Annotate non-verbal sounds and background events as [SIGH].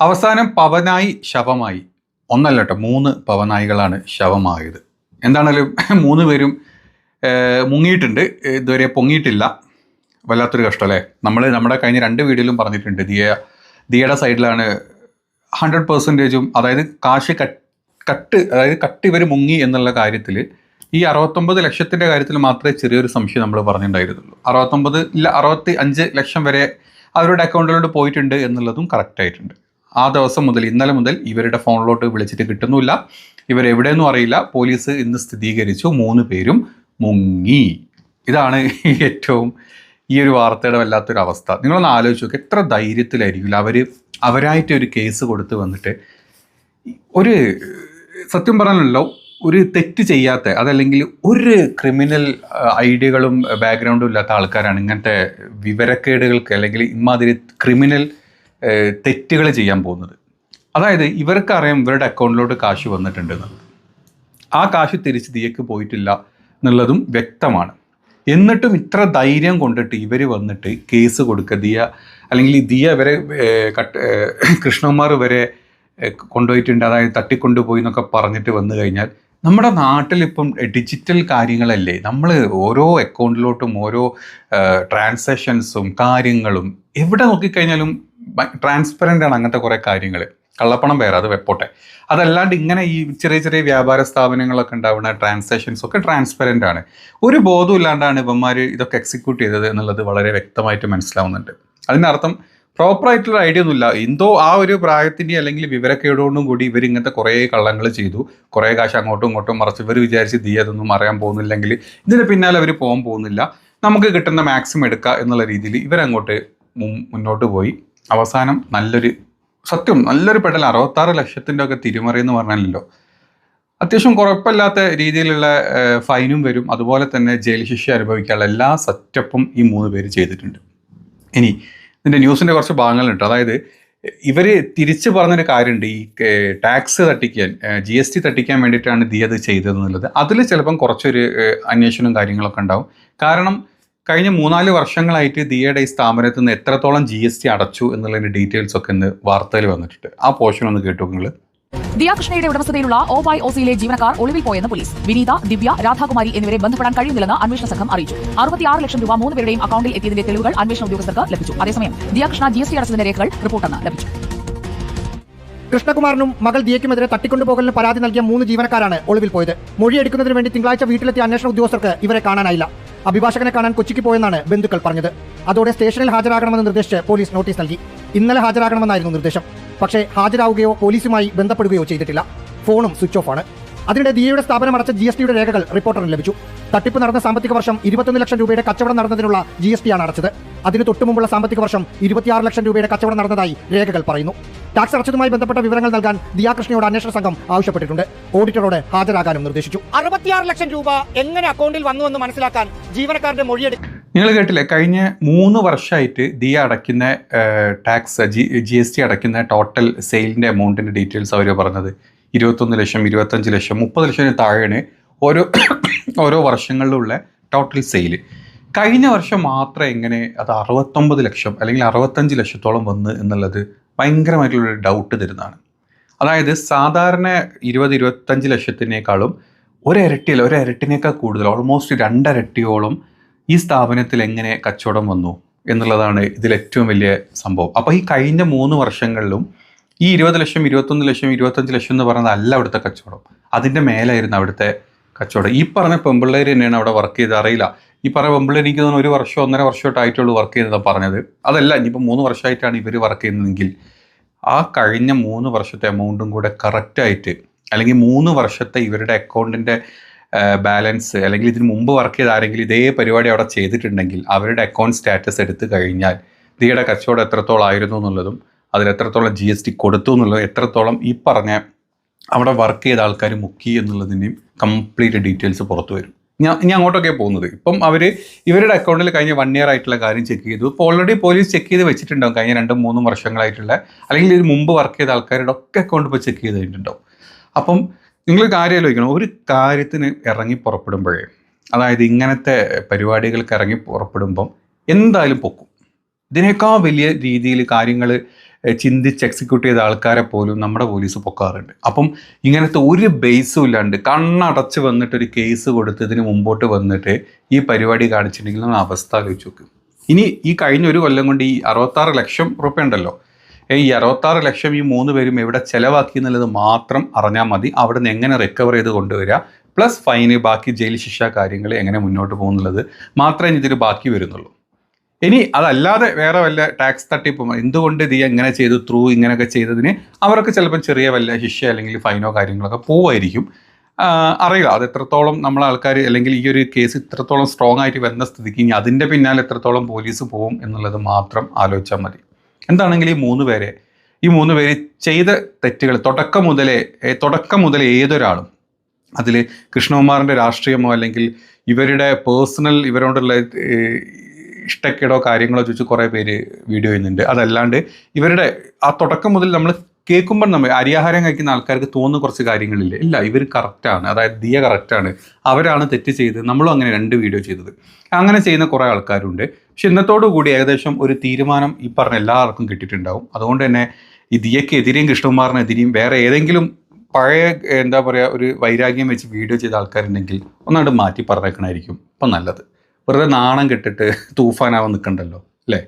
അവസാനം പവനായി ശവമായി. ഒന്നല്ല കേട്ടോ മൂന്ന് പവനായികളാണ് ശവമായത്. എന്താണേലും [LAUGHS] മൂന്ന് പേരും മുങ്ങിയിട്ടുണ്ട്. ഇതുവരെ പൊങ്ങിയിട്ടില്ല. വല്ലാത്തൊരു കഷ്ടം അല്ലേ നമ്മൾ നമ്മുടെ കഴിഞ്ഞ രണ്ട് വീഡിയോയിലും പറഞ്ഞിട്ടുണ്ട്. ദിയ ദിയയുടെ സൈഡിലാണ് ഹൺഡ്രഡ് പെർസെന്റേജും അതായത് കാശ് കട്ട് അതായത് കട്ട് ഇവർ മുങ്ങി എന്നുള്ള കാര്യത്തിൽ ഈ അറുപത്തൊമ്പത് ലക്ഷത്തിന്റെ കാര്യത്തിൽ മാത്രമേ ചെറിയൊരു സംശയം നമ്മൾ പറഞ്ഞിട്ടുണ്ടായിരുന്നുള്ളൂ. അറുപത്തൊമ്പത് ഇല്ല അറുപത്തി അഞ്ച് ലക്ഷം വരെ അവരുടെ അക്കൗണ്ടിലോട്ട് പോയിട്ടുണ്ട് എന്നുള്ളതും കറക്റ്റ് ആയിട്ടുണ്ട്. ആ ദിവസം മുതൽ ഇന്നലെ മുതൽ ഇവരുടെ ഫോണിലോട്ട് വിളിച്ചിട്ട് കിട്ടുന്നില്ല ഇവരെവിടെയെന്നും അറിയില്ല. പോലീസ് ഇന്ന് സ്ഥിരീകരിച്ചു. മൂന്ന് പേരും മുങ്ങി. ഇതാണ് ഏറ്റവും ഈ ഒരു വാർത്തയുടെ വല്ലാത്തൊരു അവസ്ഥ. നിങ്ങളൊന്ന് ആലോചിച്ച് നോക്കുക എത്ര ധൈര്യത്തിലായിരിക്കില്ല അവർ അവരായിട്ട് ഒരു കേസ് കൊടുത്ത് വന്നിട്ട്. ഒരു സത്യം പറയാനല്ലോ ഒരു തെറ്റ് ചെയ്യാത്ത അതല്ലെങ്കിൽ ഒരു ക്രിമിനൽ ഐഡിയകളും ബാക്ക്ഗ്രൗണ്ടും ഇല്ലാത്ത ആൾക്കാരാണ് ഇങ്ങനത്തെ വിവരക്കേടുകൾക്ക് അല്ലെങ്കിൽ ഇമാതിരി ക്രിമിനൽ തെറ്റുകൾ ചെയ്യാൻ പോകുന്നത്. അതായത് ഇവർക്കറിയാം ഇവരുടെ അക്കൗണ്ടിലോട്ട് കാശ് വന്നിട്ടുണ്ടെന്ന്. ആ കാശ് തിരിച്ച് ദിയക്ക് പോയിട്ടില്ല എന്നുള്ളതും വ്യക്തമാണ്. എന്നിട്ടും ഇത്ര ധൈര്യം കൊണ്ടിട്ട് ഇവർ വന്നിട്ട് കേസ് കൊടുക്കുക ദിയ അല്ലെങ്കിൽ ദിയ വരെ കട്ട് കൃഷ്ണകുമാർ വരെ കൊണ്ടുപോയിട്ടുണ്ട് അതായത് തട്ടിക്കൊണ്ടുപോയി എന്നൊക്കെ പറഞ്ഞിട്ട് വന്നു കഴിഞ്ഞാൽ നമ്മുടെ നാട്ടിലിപ്പം ഡിജിറ്റൽ കാര്യങ്ങളല്ലേ? നമ്മൾ ഓരോ അക്കൗണ്ടിലോട്ടും ഓരോ ട്രാൻസാക്ഷൻസും കാര്യങ്ങളും എവിടെ നോക്കിക്കഴിഞ്ഞാലും ട്രാൻസ്പെറന്റ് ആണ് അങ്ങനത്തെ കുറേ കാര്യങ്ങൾ കള്ളപ്പണം വേറെ അത് വെപ്പോട്ടെ അതല്ലാണ്ട് ഇങ്ങനെ ഈ ചെറിയ ചെറിയ വ്യാപാര സ്ഥാപനങ്ങളൊക്കെ ഉണ്ടാവുന്ന ട്രാൻസാക്ഷൻസ് ഒക്കെ ട്രാൻസ്പെറന്റ് ആണ്. ഒരു ബോധവും ഇല്ലാണ്ടാണ് ഇവന്മാർ ഇതൊക്കെ എക്സിക്യൂട്ട് ചെയ്തത് എന്നുള്ളത് വളരെ വ്യക്തമായിട്ട് മനസ്സിലാവുന്നുണ്ട്. അതിനർത്ഥം പ്രോപ്പറായിട്ടുള്ള ഐഡിയ ഒന്നുമില്ല. എന്തോ ആ ഒരു പ്രായത്തിന്റെ അല്ലെങ്കിൽ വിവരക്കേടോടും കൂടി ഇവർ ഇങ്ങനത്തെ കുറേ കള്ളങ്ങൾ ചെയ്തു. കുറേ കാശ് അങ്ങോട്ടും ഇങ്ങോട്ടും മറച്ച് ഇവർ വിചാരിച്ച് തീ അതൊന്നും അറിയാൻ പോകുന്നില്ലെങ്കിൽ ഇതിന് പിന്നാലെ അവർ പോകാൻ പോകുന്നില്ല. നമുക്ക് കിട്ടുന്ന മാക്സിമം എടുക്കുക എന്നുള്ള രീതിയിൽ ഇവരങ്ങോട്ട് മുന്നോട്ട് പോയി. അവസാനം നല്ലൊരു സത്യം നല്ലൊരു പെടൽ അറുപത്താറ് ലക്ഷത്തിന്റെ ഒക്കെ തിരിമറി എന്ന് പറഞ്ഞാലല്ലോ. അത്യാവശ്യം കുഴപ്പമില്ലാത്ത രീതിയിലുള്ള ഫൈനും വരും. അതുപോലെ തന്നെ ജയിൽ ശിക്ഷ അനുഭവിക്കാനുള്ള എല്ലാ സെറ്റപ്പും ഈ മൂന്ന് പേര് ചെയ്തിട്ടുണ്ട്. ഇനി ഇതിന്റെ ന്യൂസിന്റെ കുറച്ച് ഭാഗങ്ങളുണ്ട്. അതായത് ഇവർ തിരിച്ചു പറഞ്ഞൊരു കാര്യമുണ്ട്. ഈ ടാക്സ് തട്ടിക്കാൻ ജി എസ് ടി തട്ടിക്കാൻ വേണ്ടിയിട്ടാണ് അത് ചെയ്തതെന്നുള്ളത്. അതിൽ ചിലപ്പം കുറച്ചൊരു അന്വേഷണവും കാര്യങ്ങളൊക്കെ ഉണ്ടാവും. കാരണം കഴിഞ്ഞ മൂന്നാൽ വർഷങ്ങളായിട്ട് ദിയയുടെ ഈ സ്ഥാപനത്തിൽ നിന്ന് എത്രത്തോളം ജി എസ് ടി അടച്ചു എന്നുള്ളതിന്റെ ഡീറ്റെയിൽസ് ഒക്കെ ഇന്ന് വാർത്തയിൽ വന്നിട്ടുണ്ട്. ആ പോർഷൻ ഒന്ന് കേട്ടു നിങ്ങൾ ദിയ കൃഷ്ണയുടെ ഉടമസ്ഥതയിലുള്ള ഒ വൈ ഒ സിയിലെ ജീവനക്കാർ ഒളിവിൽ പോയെന്ന് പോലീസ്. വിനീത ദിവ്യ രാധാകുമാരി എന്നിവരെ ബന്ധപ്പെടാൻ കഴിയുന്നില്ലെന്ന് അന്വേഷണ സംഘം അറിയിച്ചു. അറുപത്തിയാറ് ലക്ഷം രൂപ മൂന്ന് പേരുടെയും അക്കൗണ്ടിൽ എത്തിയതിന്റെ തെളിവുകൾ അന്വേഷണ ഉദ്യോഗസ്ഥർക്ക് ലഭിച്ചു. അതേസമയം ദിയാകൃഷ്ണ ജി എസ് ടി അടച്ചതിന്റെ രേഖകൾ റിപ്പോർട്ടെന്ന് ലഭിച്ചു കൃഷ്ണകുമാറിനും മകൾ ദിയയ്ക്കുമെതിരെ തട്ടിക്കൊണ്ടുപോകലിന് പരാതി നൽകിയ മൂന്ന് ജീവനക്കാരാണ് ഒളിവിൽ പോയത് മൊഴിയെടുക്കുന്നതിന് വേണ്ടി തിങ്കളാഴ്ച വീട്ടിലെത്തിയ അന്വേഷണ ഉദ്യോഗസ്ഥർക്ക് ഇവരെ കാണാനായില്ല. അഭിഭാഷകനെ കാണാൻ കൊച്ചിക്ക് പോയെന്നാണ് ബന്ധുക്കൾ പറഞ്ഞത്. അതോടെ സ്റ്റേഷനിൽ ഹാജരാകണമെന്ന് നിർദ്ദേശിച്ച് പോലീസ് നോട്ടീസ് നൽകി. ഇന്നലെ ഹാജരാകണമെന്നായിരുന്നു നിർദ്ദേശം. പക്ഷേ ഹാജരാവുകയോ പോലീസുമായി ബന്ധപ്പെടുകയോ ചെയ്തിട്ടില്ല. ഫോണും സ്വിച്ച് ഓഫ് ആണ്. അതിനിടെ ദിയയുടെ സ്ഥാപനം അടച്ച ജി എസ് ടിയുടെ രേഖകൾ റിപ്പോർട്ടറിന് ലഭിച്ചു. തട്ടിപ്പ് നടന്ന സാമ്പത്തിക വർഷം ഇരുപത്തൊന്ന് ലക്ഷം രൂപയുടെ കച്ചവടം നടന്നതിനുള്ള ജി എസ് ടി ആണ് അടച്ചത്. അതിന് തൊട്ടുമുമ്പുള്ള സാമ്പത്തിക വർഷം ഇരുപത്തിയാറ് ലക്ഷം രൂപയുടെ കച്ചവടം നടന്നതായി രേഖകൾ പറയുന്നു. ടാക്സ് അടച്ചതുമായി ബന്ധപ്പെട്ട വിവരങ്ങൾ നൽകാൻ ദിയാകൃഷ്ണയോട് അന്വേഷണ സംഘം ആവശ്യപ്പെട്ടിട്ടുണ്ട്. ഓഡിറ്ററോട് ഹാജരാകാനും നിർദ്ദേശിച്ചു. അറുപത്തിയാറ് ലക്ഷം രൂപ എങ്ങനെ അക്കൗണ്ടിൽ വന്നു എന്ന് മനസ്സിലാക്കാൻ ജീവനക്കാരുടെ മൊഴിയെടുക്കും നിങ്ങൾ കേട്ടില്ലേ? കഴിഞ്ഞ മൂന്ന് വർഷമായിട്ട് ദിയ അടയ്ക്കുന്ന tax G G S T അടയ്ക്കുന്ന ടോട്ടൽ സെയിലിന്റെ എമൗണ്ടിന്റെ ഡീറ്റെയിൽസ് അവർ പറഞ്ഞത്. ഇരുപത്തൊന്ന് ലക്ഷം ഇരുപത്തഞ്ച് ലക്ഷം മുപ്പത് ലക്ഷത്തിന് താഴെയാണ് ഓരോ ഓരോ വർഷങ്ങളിലുള്ള ടോട്ടൽ സെയിൽ. കഴിഞ്ഞ വർഷം മാത്രം എങ്ങനെ അത് അറുപത്തൊമ്പത് ലക്ഷം അല്ലെങ്കിൽ അറുപത്തഞ്ച് ലക്ഷത്തോളം വന്ന് എന്നുള്ളത് ഭയങ്കരമായിട്ടുള്ളൊരു ഡൗട്ട് തരുന്നതാണ്. അതായത് സാധാരണ ഇരുപത് ഇരുപത്തഞ്ച് ലക്ഷത്തിനേക്കാളും ഒരരട്ടിയല്ല ഒരരട്ടിനേക്കാൾ കൂടുതൽ ഓൾമോസ്റ്റ് രണ്ടരട്ടിയോളം ഈ സ്ഥാപനത്തിൽ എങ്ങനെ കച്ചവടം വന്നു എന്നുള്ളതാണ് ഇതിൽ ഏറ്റവും വലിയ സംഭവം. അപ്പോൾ ഈ കഴിഞ്ഞ മൂന്ന് വർഷങ്ങളിലും ഈ ഇരുപത് ലക്ഷം ഇരുപത്തൊന്ന് ലക്ഷം ഇരുപത്തഞ്ച് ലക്ഷം എന്ന് പറയുന്നത് അല്ല അവിടുത്തെ കച്ചവടം. അതിന്റെ മേലായിരുന്നു അവിടുത്തെ കച്ചവടം. ഈ പറഞ്ഞ പെമ്പിള്ളേർ തന്നെയാണ് അവിടെ വർക്ക് ചെയ്ത് അറിയില്ല. ഈ പറഞ്ഞ മുമ്പിൽ എനിക്ക് തോന്നുന്നു ഒരു വർഷം ഒന്നര വർഷമായിട്ട് ആയിട്ടുള്ളൂ വർക്ക് ചെയ്യുന്നതാണ് പറഞ്ഞത്. അതല്ല ഇനിയിപ്പോൾ മൂന്ന് വർഷമായിട്ടാണ് ഇവർ വർക്ക് ചെയ്യുന്നതെങ്കിൽ ആ കഴിഞ്ഞ മൂന്ന് വർഷത്തെ എമൗണ്ടും കൂടെ കറക്റ്റായിട്ട് അല്ലെങ്കിൽ മൂന്ന് വർഷത്തെ ഇവരുടെ അക്കൗണ്ടിന്റെ ബാലൻസ് അല്ലെങ്കിൽ ഇതിന് മുമ്പ് വർക്ക് ചെയ്ത ആരെങ്കിലും ഇതേ പരിപാടി അവിടെ ചെയ്തിട്ടുണ്ടെങ്കിൽ അവരുടെ അക്കൗണ്ട് സ്റ്റാറ്റസ് എടുത്തു കഴിഞ്ഞാൽ ഇതിയുടെ കച്ചവടം എത്രത്തോളം ആയിരുന്നു എന്നുള്ളതും അതിൽ എത്രത്തോളം ജി എസ് ടി കൊടുത്തു എന്നുള്ളതും എത്രത്തോളം ഈ പറഞ്ഞ അവിടെ വർക്ക് ചെയ്ത ആൾക്കാർ മുക്കി എന്നുള്ളതിന്റെയും കംപ്ലീറ്റ് ഡീറ്റെയിൽസ് പുറത്തു വരും. ഞാൻ ഇനി അങ്ങോട്ടൊക്കെ പോകുന്നത്. ഇപ്പം അവർ ഇവരുടെ അക്കൗണ്ടിൽ കഴിഞ്ഞ വൺ ഇയർ ആയിട്ടുള്ള കാര്യം ചെക്ക് ചെയ്തു. ഇപ്പോൾ ഓൾറെഡി പോലീസ് ചെക്ക് ചെയ്ത് വെച്ചിട്ടുണ്ടാവും. കഴിഞ്ഞ രണ്ടും മൂന്നും വർഷങ്ങളായിട്ടുള്ള അല്ലെങ്കിൽ ഇത് മുമ്പ് വർക്ക് ചെയ്ത ആൾക്കാരുടെ ഒക്കെ അക്കൗണ്ട് ഇപ്പോൾ ചെക്ക് ചെയ്ത് കഴിഞ്ഞിട്ടുണ്ടാവും. അപ്പം നിങ്ങൾ കാര്യം ആലോചിക്കണം. ഒരു കാര്യത്തിന് ഇറങ്ങി പുറപ്പെടുമ്പോഴേ അതായത് ഇങ്ങനത്തെ പരിപാടികൾക്ക് ഇറങ്ങി പുറപ്പെടുമ്പം എന്തായാലും പൊക്കും. ഇതിനേക്കാൾ വലിയ രീതിയിൽ കാര്യങ്ങൾ ചിന്തിച്ച് എക്സിക്യൂട്ട് ചെയ്ത ആൾക്കാരെ പോലും നമ്മുടെ പോലീസ് പൊക്കാറുണ്ട്. അപ്പം ഇങ്ങനത്തെ ഒരു ബേസും ഇല്ലാണ്ട് കണ്ണടച്ച് വന്നിട്ട് ഒരു കേസ് കൊടുത്തതിന് മുമ്പോട്ട് വന്നിട്ട് ഈ പരിപാടി കാണിച്ചിട്ടുണ്ടെങ്കിൽ നമ്മൾ അവസ്ഥ ആലോചിച്ച് നോക്കും. ഇനി ഈ കഴിഞ്ഞ ഒരു കൊല്ലം കൊണ്ട് ഈ അറുപത്താറ് ലക്ഷം റുപ്യ ഉണ്ടല്ലോ. ഈ അറുപത്താറ് ലക്ഷം ഈ മൂന്ന് പേരും എവിടെ ചെലവാക്കി എന്നുള്ളത് മാത്രം അറിഞ്ഞാൽ മതി. അവിടെ നിന്ന് എങ്ങനെ റിക്കവർ ചെയ്ത് കൊണ്ടുവരിക പ്ലസ് ഫൈന് ബാക്കി ജയിൽ ശിക്ഷ കാര്യങ്ങൾ എങ്ങനെ മുന്നോട്ട് പോകുന്നുള്ളത് മാത്രമേ ഇതിൽ ബാക്കി വരുന്നുള്ളൂ. ഇനി അതല്ലാതെ വേറെ വല്ല ടാക്സ് തട്ടിപ്പും എന്തുകൊണ്ട് ഇത് എങ്ങനെ ചെയ്തു ത്രൂ ഇങ്ങനെയൊക്കെ ചെയ്തതിന് അവർക്ക് ചിലപ്പോൾ ചെറിയ വല്ല ശിക്ഷ അല്ലെങ്കിൽ ഫൈനോ കാര്യങ്ങളൊക്കെ പോവായിരിക്കും. അറിയില്ല അത് എത്രത്തോളം നമ്മളെ ആൾക്കാർ അല്ലെങ്കിൽ ഈ ഒരു കേസ് ഇത്രത്തോളം സ്ട്രോങ് ആയിട്ട് വരുന്ന സ്ഥിതിക്ക് ഇനി അതിന്റെ പിന്നാലെ എത്രത്തോളം പോലീസ് പോകും എന്നുള്ളത് മാത്രം ആലോചിച്ചാൽ മതി. എന്താണെങ്കിൽ ഈ മൂന്ന് പേരെ ഈ മൂന്ന് പേര് ചെയ്ത തെറ്റുകൾ തുടക്കം മുതലേ തുടക്കം മുതൽ ഏതൊരാളും അതിൽ കൃഷ്ണകുമാറിന്റെ രാഷ്ട്രീയമോ അല്ലെങ്കിൽ ഇവരുടെ പേഴ്സണൽ ഇവരോടുള്ള ഇഷ്ടക്കേടോ കാര്യങ്ങളോ ചോദിച്ച് കുറേ പേര് വീഡിയോ ചെയ്യുന്നുണ്ട്. അതല്ലാണ്ട് ഇവരുടെ ആ തുടക്കം മുതൽ നമ്മൾ കേൾക്കുമ്പോൾ നമ്മൾ അരിയാഹാരം കഴിക്കുന്ന ആൾക്കാർക്ക് തോന്നുന്ന കുറച്ച് കാര്യങ്ങളില്ല? ഇല്ല ഇവർ കറക്റ്റാണ്. അതായത് ദിയ കറക്റ്റാണ്. അവരാണ് തെറ്റ് ചെയ്തത്. നമ്മളും അങ്ങനെ രണ്ട് വീഡിയോ ചെയ്തത്. അങ്ങനെ ചെയ്യുന്ന കുറേ ആൾക്കാരുണ്ട്. പക്ഷെ ഇന്നത്തോടു കൂടി ഏകദേശം ഒരു തീരുമാനം ഈ പറഞ്ഞ എല്ലാവർക്കും കിട്ടിയിട്ടുണ്ടാവും. അതുകൊണ്ട് തന്നെ ഈ ദിയക്കെതിരെയും കൃഷ്ണകുമാറിനെതിരെയും വേറെ ഏതെങ്കിലും പഴയ എന്താ പറയുക ഒരു വൈരാഗ്യം വെച്ച് വീഡിയോ ചെയ്ത ആൾക്കാരുണ്ടെങ്കിൽ ഒന്നാണ്ട് മാറ്റി പറഞ്ഞേക്കണമായിരിക്കും അപ്പം നല്ലത്. വെറുതെ നാണം കെട്ടിട്ട് തൂഫാനാവാൻ നിൽക്കണ്ടല്ലോ അല്ലേ?